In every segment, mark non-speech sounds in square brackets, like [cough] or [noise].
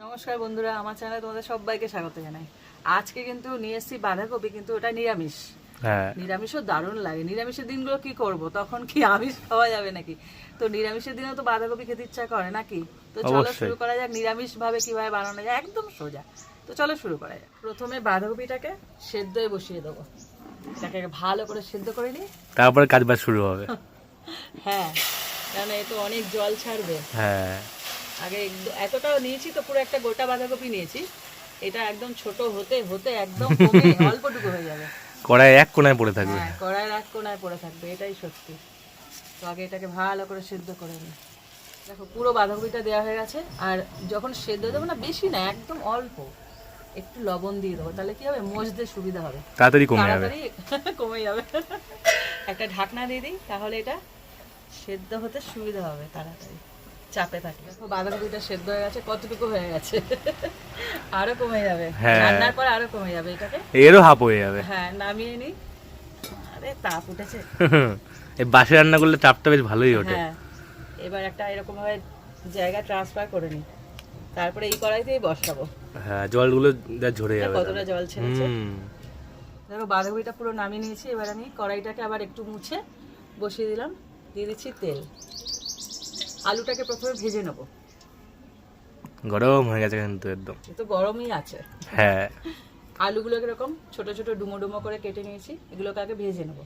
নমস্কার বন্ধুরা আমার চ্যানেলে তোমাদের সবাইকে স্বাগত জানাই। আজকে কিন্তু নিয়ে এসেছি বাঁধাকপি কিন্তু ওটা নিরামিষ। হ্যাঁ। নিরামিষও দারুণ লাগে। নিরামিষের দিনগুলো কি করব? তখন কি আমিষ খাওয়া যাবে নাকি? তো নিরামিষের দিনেও তো বাঁধাকপি খেতে ইচ্ছা করে নাকি তো চলো শুরু করা যাক নিরামিষ ভাবে কীভাবে বানানো যায়। একদম সোজা। তো চলো শুরু করা যাক। প্রথমে বাঁধাকপিটাকে সেদ্ধয় বসিয়ে দেবো। এটাকে ভালো করে সেদ্ধ করে নিই তারপরে কাজ বাজ শুরু হবে। হ্যাঁ কারণ এ তো অনেক জল ছাড়বে। হ্যাঁ। আগে এতটাও নিয়েছি তো পুরো একটা গোটা বাঁধাকপি নিয়েছি। এটা একদম ছোট হতে হতে একদম [laughs] অল্পটুকু হয়ে যাবে। কড়াই এক কোনায় পড়ে থাকবে। হ্যাঁ কড়াইয়ের এক কোনায় পড়ে থাকবে এটাই সত্যি। তো আগে এটাকে ভালো করে সেদ্ধ করে নিই। দেখো পুরো বাঁধাকপিটা দেওয়া হয়ে গেছে আর যখন সেদ্ধ দেবো না বেশি না একদম অল্প। একটু লবণ দিয়ে দেবো তাহলে কি হবে? মজতে সুবিধা হবে। তাড়াতাড়ি কমে যাবে। তাড়াতাড়ি [laughs] কমে যাবে। একটা ঢাকনা দিয়ে দিই তাহলে এটা সেদ্ধ হতে সুবিধা হবে তাড়াতাড়ি। চাপে থাকলে দেখো বাঁধাকপিটা সেদ্ধ হয়ে গেছে কতটুকু হয়ে গেছে? আরও কমে যাবে। হ্যাঁ। রান্নার পর আরও কমে যাবে এটাকে? এরও হাফ হয়ে যাবে। হ্যাঁ নামিয়ে নিই আরে তাপ উঠেছে। [laughs] এই বাসে রান্না করলে চাপটা বেশ ভালোই ওঠে। হ্যাঁ এবার একটা এরকম ভাবে জায়গা ট্রান্সফার করে নিই তারপরে এই কড়াইতেই বসাবো। হ্যাঁ জলগুলো যা ঝরে যাবে কতটা জল ছেড়েছে। হুম। দেখো বাঁধাকপিটা পুরো নামিয়ে নিয়েছি। এবার আমি কড়াইটাকে আবার একটু মুছে বসিয়ে দিলাম। দিয়ে দিচ্ছি তেল। আলুটাকে প্রথমে ভেজে নেব। গরম হয়ে গেছে কিন্তু একদম। এ তো গরমই আছে। হ্যাঁ। আলুগুলোকে এরকম ছোট ছোট ডুমো ডুমো করে কেটে নিয়েছি এগুলোকে আগে ভেজে নেব।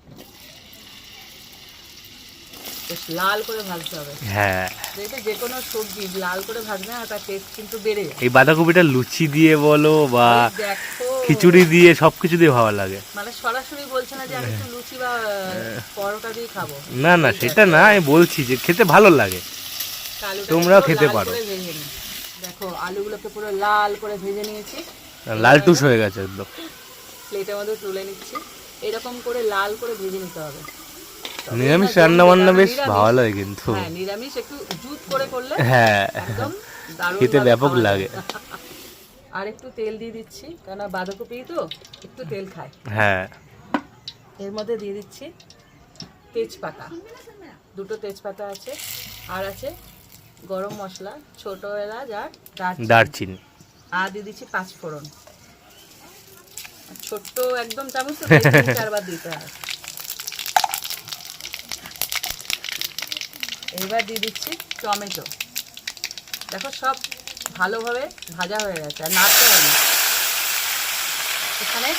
বেশ লাল করে ভাজতে হবে। হ্যাঁ। যেহেতু যে কোনো সবজি লাল করে ভাজবে না তার টেস্ট কিন্তু বেড়ে যায় এই বাঁধাকপিটা লুচি দিয়ে বলো বা খিচুড়ি দিয়ে সব কিছু দিয়ে ভালো লাগে। মানে সরাসরি বলছে না যে আমি একটু লুচি বা পরোটা দিয়ে খাব। না না সেটা না আমি বলছি যে খেতে ভালো লাগে। তোমরাও খেতে পারো। দেখো আলুগুলোকে পুরো লাল করে ভেজে নিয়েছি। লাল টুস হয়ে গেছে একদম। প্লেটের মধ্যে তুলে নিচ্ছি। এরকম করে লাল করে ভেজে নিতে হবে। নিরামিষ রান্না বান্না বেশ ভালো লাগে কিন্তু। হ্যাঁ নিরামিষ একটু জুত করে করলে হ্যাঁ। একদম খেতে ব্যাপক লাগে। আর একটু তেল দিয়ে দিচ্ছি কারণ বাঁধাকপি তো একটু তেল খায়। হ্যাঁ। এর মধ্যে দিয়ে দিচ্ছি তেজপাতা। দুটো তেজপাতা আছে আর আছে গরম মশলা ছোট এলাচ আর দারচিনি। দিয়ে দিচ্ছি পাঁচ ফোড়ন। ছোট্ট একদম চামচ চারবার দিতে হয় এইবার দিয়ে দিচ্ছি টমেটো। দেখো সব ভালোভাবে ভাজা হয়ে গেছে আর নাড়তে হবে না। এখানে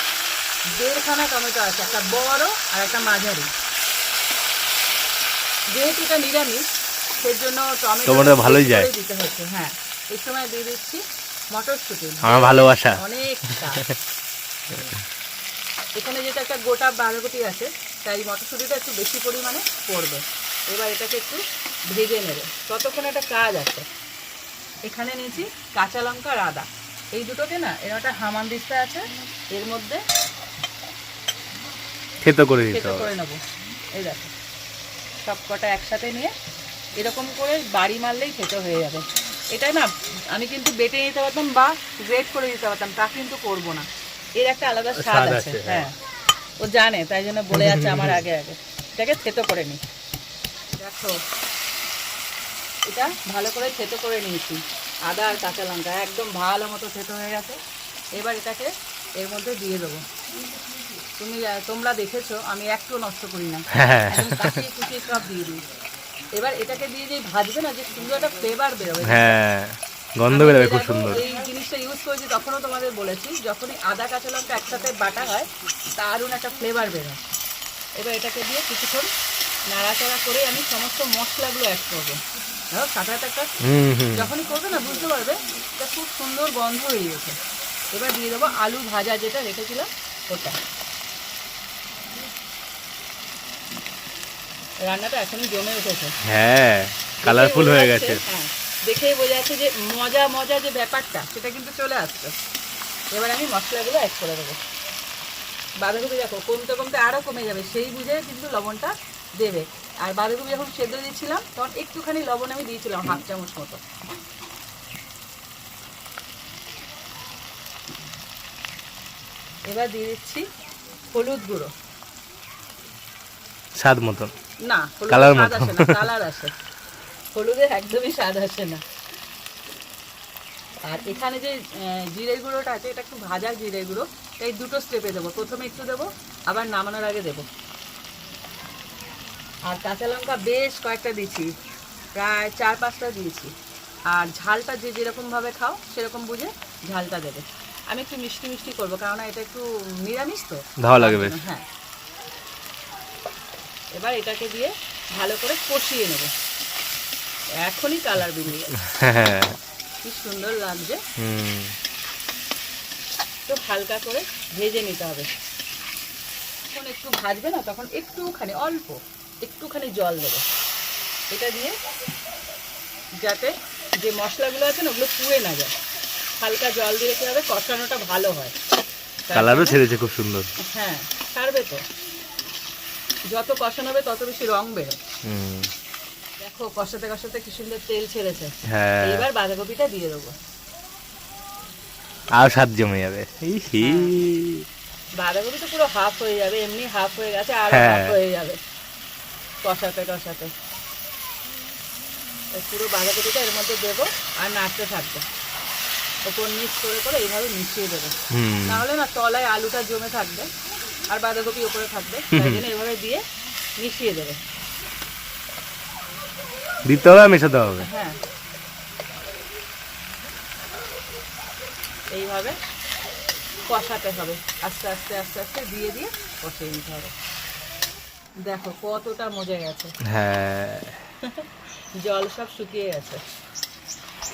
দেড়খানা টমেটো আছে একটা বড় আর একটা মাঝারি। যেহেতু এটা নিরামিষ সেজন্য টমেটো ভালোই যায়। দিতে হচ্ছে হ্যাঁ। এই সময় দিয়ে দিচ্ছি মটরশুঁটি। আমার ভালোবাসা। অনেকটা। এখানে যেটা একটা গোটা বাঁধাকপি আছে তাই মটরশুঁটিটা একটু বেশি পরিমাণে পড়বে এবার এটাকে একটু ভেজে নেবে। ততক্ষণ একটা কাজ আছে। এখানে নিয়েছি কাঁচা লঙ্কা আর আদা। এই দুটোকে না এর একটা হামান দিস্তা আছে এর মধ্যে খেতে করে দিতে হবে। করে নেব। এই দেখো সব কটা একসাথে নিয়ে এরকম করে বাড়ি মারলেই খেতে হয়ে যাবে। এটা না আমি কিন্তু বেটে নিতে পারতাম বা গ্রেট করে দিতে পারতাম তা কিন্তু করব না। এর একটা আলাদা স্বাদ আছে আছে, হ্যাঁ। ও জানে তাই জন্য বলে যাচ্ছে আমার [laughs] আগে আগে। এটাকে থেতো করে নি। দেখো এটা ভালো করে থেতো করে নিয়েছি। আদা আর কাঁচা লঙ্কা একদম ভালো মতো থেতো হয়ে গেছে। এবার এটাকে এর মধ্যে দিয়ে দেবো। তুমি তোমরা দেখেছ আমি একটু নষ্ট করি না। হ্যাঁ। কুচিয়ে সব দিয়ে দিই। এবার এটাকে দিয়ে যে ভাজবে না যে সুন্দর একটা ফ্লেভার বেরোবে। হ্যাঁ গন্ধ বেরোবে খুব সুন্দর। এই জিনিসটা ইউজ করেছি তখনও তোমাদের বলেছি যখনই আদা কাঁচা লঙ্কা একসাথে বাটা হয় দারুণ একটা ফ্লেভার বেরোয়। এবার এটাকে দিয়ে কিছুক্ষণ নাড়াচাড়া করে আমি সমস্ত মশলাগুলো অ্যাড করব। ধরো হুম হুম। যখনই করবে না বুঝতে পারবে এটা খুব সুন্দর গন্ধ বেরিয়েছে। এবার দিয়ে দেবো আলু ভাজা যেটা রেখেছিলাম ওটা। রান্নাটা এখনই জমে উঠেছে। হ্যাঁ কালারফুল হয়ে গেছে। হ্যাঁ দেখেই বোঝা যাচ্ছে যে মজা মজা যে ব্যাপারটা সেটা কিন্তু চলে আসছে। এবার আমি মশলাগুলো অ্যাড করে দেবো। বাঁধাকপি দেখো কমতে কমতে আরও কমে যাবে সেই বুঝে কিন্তু লবণটা দেবে। আর বাঁধাকপি যখন সেদ্ধ দিয়েছিলাম তখন একটুখানি লবণ আমি দিয়েছিলাম হাফ চামচ মতো। এবার দিয়ে দিচ্ছি হলুদ গুঁড়ো। স্বাদ মতন। না কালার মতো। কালার আসে। হলুদের একদমই স্বাদ আসে না। আর এখানে যে জিরে গুঁড়োটা আছে এটা একটু ভাজা জিরে গুঁড়ো এই দুটো স্টেপে দেবো। প্রথমে একটু দেবো আবার নামানোর আগে দেবো। আর কাঁচা লঙ্কা বেশ কয়েকটা দিয়েছি প্রায় চার পাঁচটা দিয়েছি। আর ঝালটা যে যেরকমভাবে খাও সেরকম বুঝে ঝালটা দেবে। আমি একটু মিষ্টি মিষ্টি করব কারণ এটা একটু নিরামিষ তো। ভালো লাগে বেশ। হ্যাঁ। এবার এটাকে দিয়ে ভালো করে কষিয়ে নেবে। এখনই কালার বেরিয়ে গেছে। হ্যাঁ। কি সুন্দর লাগছে। তো হালকা করে ভেজে নিতে হবে। যখন একটু ভাজবে না তখন একটুখানি অল্প একটুখানি জল দেবে। এটা দিয়ে যাতে যে মশলাগুলো আছে না ওগুলো পুড়ে না যায়। হালকা জল দিয়ে কি হবে কষানোটা ভালো হয়। কালারও ছেড়েছে খুব সুন্দর। হ্যাঁ ছাড়বে তো। যত কষানো হবে তত বেশি রং বেরো দেখো কষাতে কষাতে কি সুন্দর তেল ছেড়েছে। হ্যাঁ। এবার বাঁধাকপিটা দিয়ে দেবো। আর স্বাদ জমে যাবে। ই বাঁধাকপি তো পুরো হাফ হয়ে যাবে এমনি হাফ হয়ে গেছে আর হ্যাঁ। হাফ হয়ে যাবে। কষাতে কষাতে। এই পুরো বাঁধাকপিটা এর মধ্যে দেবো আর নাড়তে থাকবে। ওপর নিচ করে করে এইভাবে মিশিয়ে দেবে। হুম। নাহলে না তলায় আলুটা জমে থাকবে। আর বাঁধাকপি উপরে থাকবে। তাই এভাবে দিয়ে মিশিয়ে দেবে। দিতে হবে মেশাতে হবে? হ্যাঁ। এইভাবে কষাতে হবে। আস্তে আস্তে আস্তে আস্তে দিয়ে দিয়ে কষিয়ে নিতে হবে। দেখো কতটা মজা গেছে। হ্যাঁ। জল সব শুকিয়ে গেছে।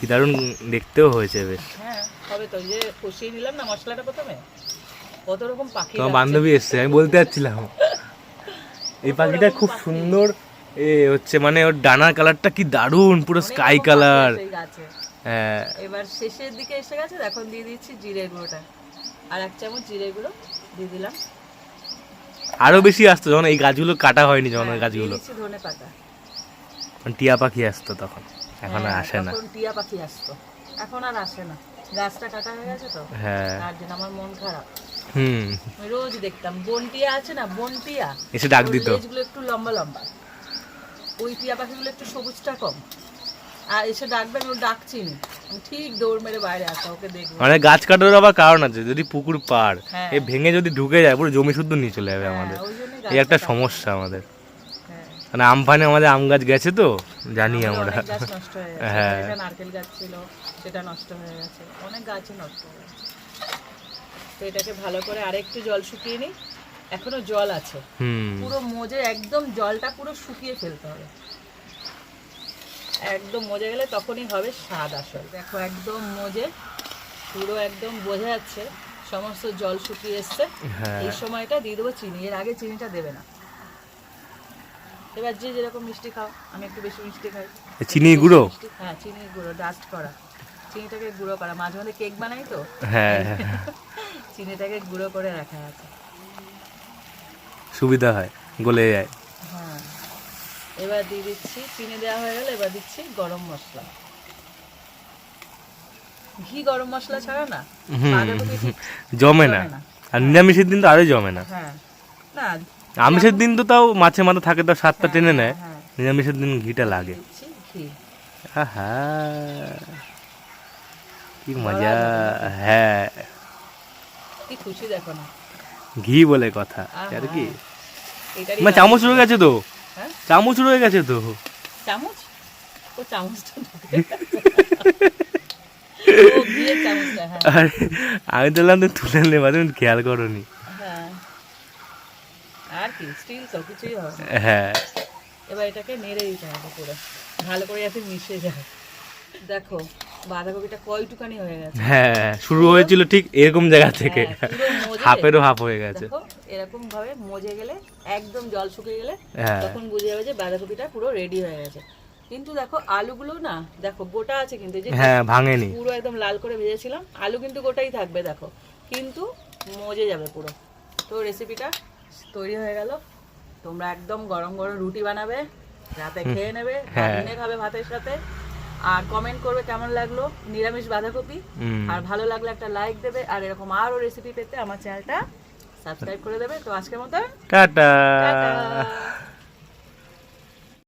কি দারুণ দেখতেও হয়েছে বেশ। হ্যাঁ হবে তো। যে কষিয়ে নিলাম না মশলাটা প্রথমে? কত রকম পাখি তোমার বান্ধবী এসছে আমি বলতে যাচ্ছিলাম। এই পাখিটা খুব সুন্দর এ হচ্ছে মানে ওর ডানার কালারটা কি দারুণ পুরো স্কাই কালার হ্যাঁ। এবার শেষের দিকে এসে গেছে এখন দিয়ে দিচ্ছি জিরে গুঁড়োটা। আর এক চামচ জিরে গুঁড়ো দিয়ে দিলাম। আরও বেশি আসতো যখন এই গাছগুলো কাটা হয়নি যখন ওই হ্যাঁ, গাছগুলো ধনে পাতা। টিয়া পাখি আসতো তখন এখন আর হ্যাঁ, আসে না। টিয়া পাখি আসতো। এখন আর আসে না। গাছটা কাটা হয়ে গেছে তো। হ্যাঁ। তার জন্য আমার মন খারাপ। হুম। রোজ দেখতাম। বন টিয়া আছে না? বন টিয়া এসে ডাক দিত। লেজগুলো একটু লম্বা লম্বা। ওই টিয়া পাখিগুলো একটু সবুজটা কম। আর এসে ডাকবেন আমি ঠিক দৌড় মেরে বাইরে আসা ওকে দেখব। মানে গাছ কাটার আবার কারণ আছে যদি পুকুর পার হ্যাঁ। এ ভেঙে যদি ঢুকে যায় পুরো জমি শুদ্ধ নিয়ে চলে যাবে হ্যাঁ, আমাদের। এই একটা সমস্যা আমাদের। হ্যাঁ। মানে আমফানে আমাদের আম গাছ গেছে তো জানি আমরা। হয়ে হ্যাঁ। নারকেল গাছ ছিল সেটা নষ্ট হয়ে গেছে। অনেক গাছই নষ্ট হয়ে গেছে। তো এটাকে ভালো করে আরেকটু জল শুকিয়ে নিই। এখনও জল আছে। পুরো মজে একদম জলটা পুরো শুকিয়ে ফেলতে হবে। একদম মজে গেলে তখনই হবে স্বাদ আসল। দেখো একদম মজে পুরো একদম বোঝা যাচ্ছে সমস্ত জল শুকিয়ে এসছে। হ্যাঁ। এই সময়টা দিয়ে দেবো চিনি। এর আগে চিনিটা দেবে না। এবার যে যেরকম মিষ্টি খাও আমি একটু বেশি মিষ্টি খাই। চিনি গুঁড়ো? মিষ্টি- হ্যাঁ চিনির গুঁড়ো ডাস্ট করা। চিনিটাকে গুঁড়ো করা মাঝে মাঝে কেক বানাই তো। হ্যাঁ। চিনিটাকে গুঁড়ো করে রাখা আছে। সুবিধা হয় গলে যায়। হ্যাঁ। এবার দিয়ে দিচ্ছি চিনি দেওয়া হয়ে গেলে এবার দিচ্ছি গরম মশলা। ঘি গরম মশলা ছাড়া না জমে না। আর নিরামিষের দিন তো আরোই জমে না। হ্যাঁ। না আমিষের দিন তো তাও মাছে মাথা থাকে তাও স্বাদটা টেনে নেয়। হ্যাঁ। নিরামিষের দিন ঘিটা লাগে। ঘি। আহা। কি মজা। হ্যাঁ। কি খুশি দেখো না। ঘি বলে কথা। আর কি? মা চামচ রয়ে গেছে তো। হ্যাঁ? চামচ রয়ে গেছে তো। চামচ? ও চামচটা [laughs] হ্যাঁ। আমি তো বললাম তো তুলে নেবা তুমি খেয়াল করনি। হ্যাঁ। আর কি স্টিল তো কিছুই হবে। হ্যাঁ। এবার এটাকে নেড়ে দিতে হবে পুরো। ভালো করে যাতে মিশে যায়। দেখো বাঁধাকপিটা কয়টুকানি হয়ে গেছে। হ্যাঁ শুরু হয়েছিল ঠিক এরকম জায়গা থেকে। হ্যাঁ, হাফেরও হাফ হয়ে গেছে। দেখো এরকম ভাবে মজে গেলে একদম জল শুকিয়ে গেলে হ্যাঁ। তখন বুঝে যাবে যে বাঁধাকপিটা পুরো রেডি হয়ে গেছে। কিন্তু দেখো আলুগুলো না দেখো গোটা আছে কিন্তু যে হ্যাঁ ভাঙেনি। পুরো একদম লাল করে ভেজেছিলাম। আলু কিন্তু গোটাই থাকবে দেখো। কিন্তু মজে যাবে পুরো। তো রেসিপিটা তৈরি হয়ে গেল। তোমরা একদম গরম গরম রুটি বানাবে রাতে খেয়ে নেবে হ্যাঁ। খাবে ভাতের সাথে। আর কমেন্ট করবে কেমন লাগল? নিরামিষ বাঁধাকপি? আর ভালো লাগলে একটা লাইক দেবে। আর এরকম আরও রেসিপি পেতে আমার চ্যানেলটা সাবস্ক্রাইব করে দেবে। তো আজকের মতো টাটা। টাটা।